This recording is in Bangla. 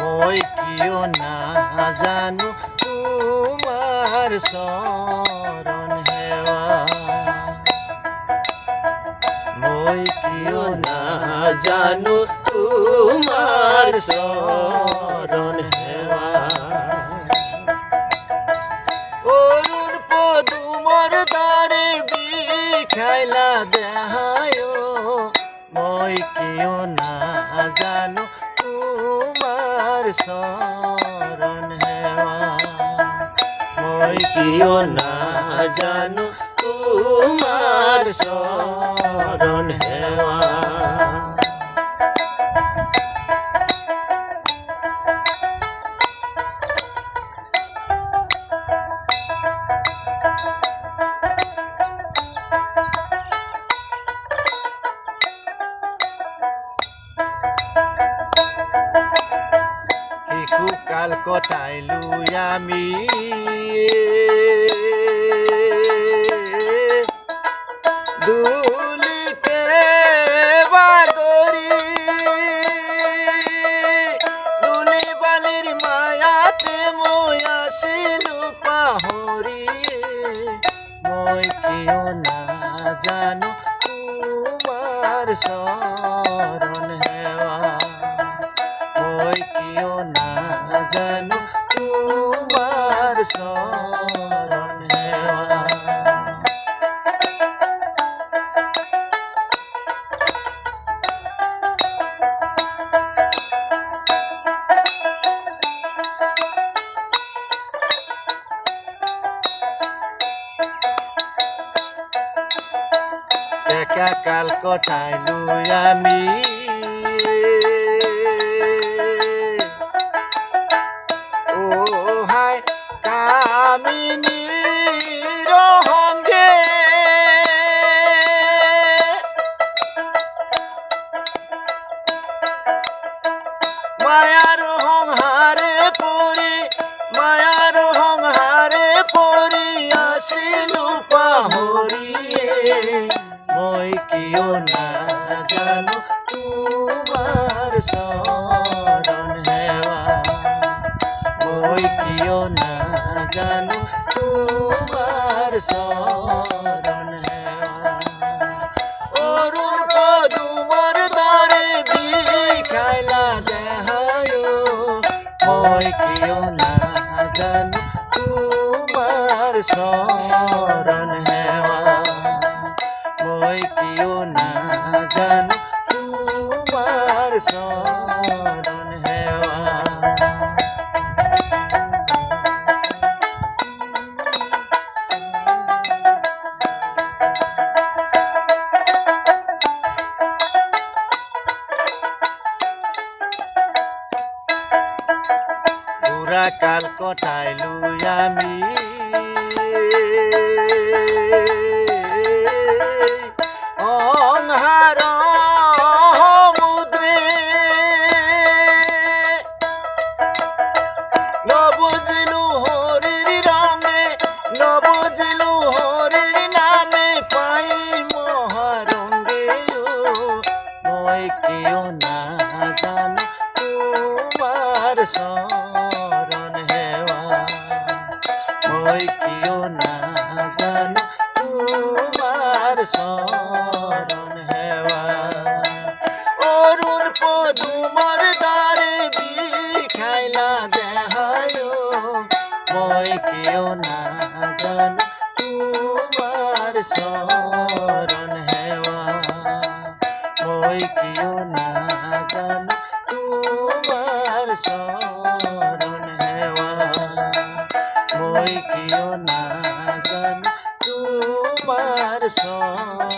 মই কিয় না জানো তোমার শরণ হেওয়া মই কিয় না জানো তোমার শরণ হেওয়া বিখাইলা দেহায়, মই কিয় না জানো তোমার শরণ হেওয়া মই কিয় না জানো তোমার শরণ হেওয়া কাল কটাইলো আমি দুলিতে বাগরি দুলি বালির মায়াতে মই আসিলো পাহরি মই কিয় না জানো তোমার শরণ একা কাল কটাইলো আমি নাজানো তোমার শরণ হেৱা মই কিয় না জানো তোমার হেৱা বুড়া কাল কটাইলো আমি? অংহার সমুদ্রে নবদিলু হরির নামে নবদিলু হরির নামে পাই মহারঙ্গে মই কিয় না জানো তোমার শরণ শরণ হেওয়া। অরুণ পদুমর দ্বারে বিখাইলা দেহায়। বই কেউ না জান তোমার শরণ হেওয়া। বই কেউ না জান তোমার শরণ হেওয়া। বই কেউ না দর্শন।